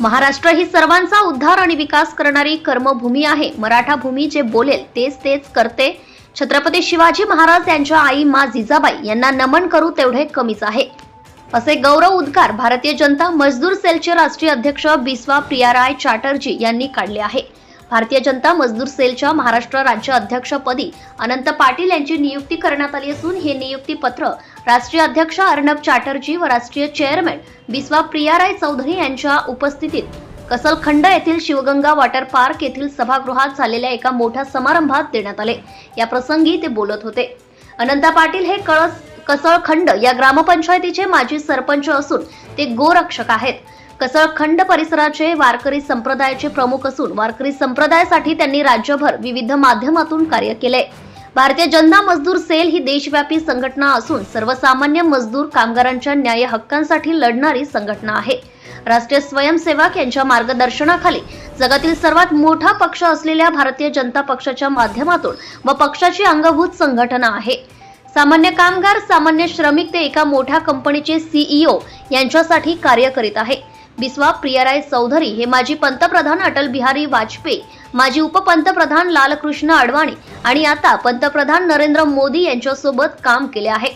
महाराष्ट्र ही सर्वांचा उद्धार आणि विकास करणारी कर्मभूमी आहे. मराठा भूमी जे बोलेल तेच तेच करते. छत्रपती शिवाजी महाराज यांच्या आई मा जिजाबाई यांना नमन करू तेवढे कमीच आहे. असे गौरव उद्गार भारतीय जनता मजदूर सेलचे राष्ट्रीय अध्यक्ष बिस्वा प्रियाराय चॅटर्जी यांनी काढले आहे. भारतीय जनता मजदूर सेलच्या महाराष्ट्र राज्य अध्यक्षपदी अनंत पाटील यांची नियुक्ती करण्यात आली असून हे नियुक्ती पत्र राष्ट्रीय अध्यक्ष अर्णब चॅटर्जी व राष्ट्रीय चेअरमॅन बिस्वा प्रियाराय चौधरी यांच्या उपस्थितीत कसलखंड येथील शिवगंगा वॉटर पार्क येथील सभागृहात झालेल्या एका मोठ्या समारंभात देण्यात आले. या प्रसंगी ते बोलत होते. अनंता पाटील हे कळस कसळखंड या ग्रामपंचायतीचे माजी सरपंच असून ते गोरक्षक आहेत. कसळखंड परिसराचे वारकरी संप्रदायाचे प्रमुख असून वारकरी संप्रदायासाठी त्यांनी राज्यभर विविध माध्यमातून कार्य केले. भारतीय जनता मजदूर सेल ही देशव्यापी संघटना असून सर्वसामान्य मजदूर कामगारांच्या न्याय हक्कांसाठी लढणारी संघटना आहे. राष्ट्रीय स्वयंसेवक यांच्या मार्गदर्शनाखाली जगातील सर्वात मोठा पक्ष असलेल्या भारतीय जनता पक्षाच्या माध्यमातून व पक्षाची अंगभूत संघटना आहे. सामान्य कामगार सामान्य श्रमिक ते एका मोठ्या कंपनीचे सीईओ यांच्यासाठी कार्य करीत आहे. बिस्वा प्रियाराय चौधरी हे माजी पंतप्रधान अटल बिहारी वाजपेयी माजी उपपंतप्रधान लालकृष्ण अडवाणी आणि आता पंतप्रधान नरेंद्र मोदी यांच्यासोबत काम केले आहे.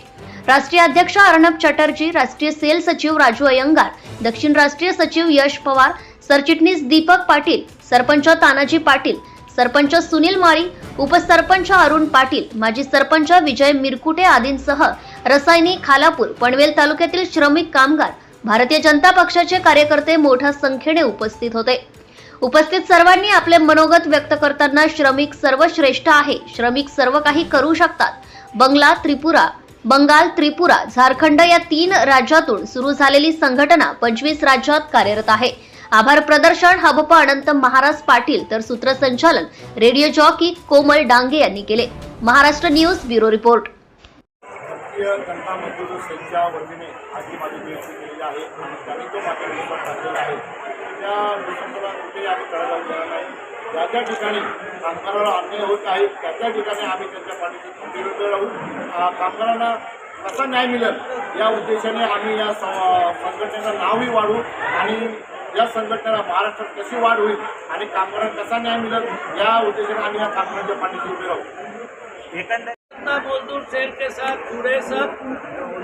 राष्ट्रीय अध्यक्ष अर्णब चटर्जी राष्ट्रीय सेल सचिव राजू अयंगार दक्षिण राष्ट्रीय सचिव यश पवार सरचिटणीस दीपक पाटील सरपंच तानाजी पाटील सरपंच सुनील माळी उपसरपंच अरुण पाटील माजी सरपंच विजय मिरकुटे आदींसह रसायनी खालापूर पनवेल तालुक्यातील श्रमिक कामगार भारतीय जनता पक्षाचे कार्यकर्ते मोठ्या संख्येने उपस्थित होते. उपस्थित सर्वांनी आपले मनोगत व्यक्त करताना श्रमिक सर्वश्रेष्ठ आहे. श्रमिक सर्व काही करू शकतात. बंगला त्रिपुरा बंगाल त्रिपुरा झारखंड या तीन राज्यातून सुरू झालेली संघटना पंचवीस राज्यात कार्यरत आहे. आभार प्रदर्शन हबप अनंत महाराज पाटील तर सूत्रसंचालन रेडिओ जॉकी कोमल डांगे यांनी केले. Maharashtra news bureau report. Bharatiya Janata Mazdoor सेलच्या वतीने आज ही माझी नियुक्ती केलेली आहे आणि त्यांनी तो माझा विश्वास टाकलेला आहे. त्या विश्वासाला कुठेही आम्ही कळायला जाऊ नाही. ज्या ज्या ठिकाणी कामगाराला अन्याय होत आहे त्या त्या ठिकाणी आम्ही त्यांच्या पाठीशी खंबीर राहू. कामगारांना कसा न्याय मिळेल या उद्देशाने आम्ही या संघटनेचं नावही वाढवू आणि या संघटनेला महाराष्ट्रात कशी वाढ होईल आणि कामगारांना कसा न्याय मिळेल या उद्देशाने आम्ही या कामगारांच्या पाठीशी उभे राहू. जनता मजदूर सेल के साथ जुड़े सब,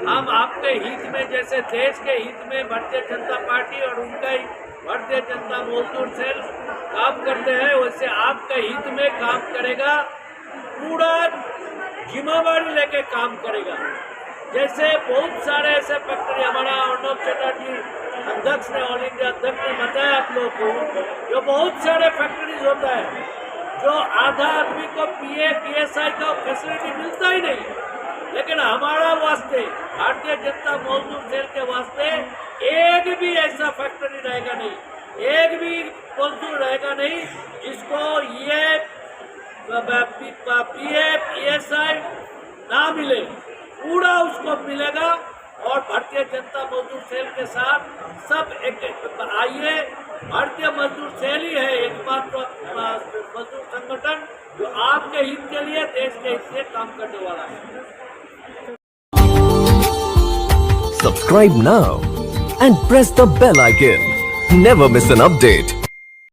हम आपके हित में जैसे देश के हित में भारतीय जनता पार्टी और उनका ही भारतीय जनता मजदूर सेल काम करते हैं, वैसे आपके हित में काम करेगा, पूरा जिम्मेवारी लेके काम करेगा। जैसे बहुत सारे ऐसे फैक्ट्री हमारा अर्णब चटर्जी अध्यक्ष ने ऑल इंडिया अध्यक्ष ने बताया आप लोग को, जो बहुत सारे फैक्ट्रीज होता है जो आधा आदमी को पीए पीएसआई का फैसिलिटी मिलता ही नहीं। लेकिन हमारा वास्ते, भारतीय जनता मजदूर सेल के वास्ते एक भी ऐसा फैक्ट्री रहेगा नहीं। एक भी मजदूर रहेगा नहीं जिसको ये पीए पीएसआई ना मिले। पूरा उसको मिलेगा और भारतीय जनता मजदूर सेल के साथ सब एक आइए, भारतीय मजदूर सेल ही है, एकमात्र मजदूर संगठन जो आपके हित के लिए देश के हित से काम करने वाला है Subscribe now and press the bell icon. Never miss an update.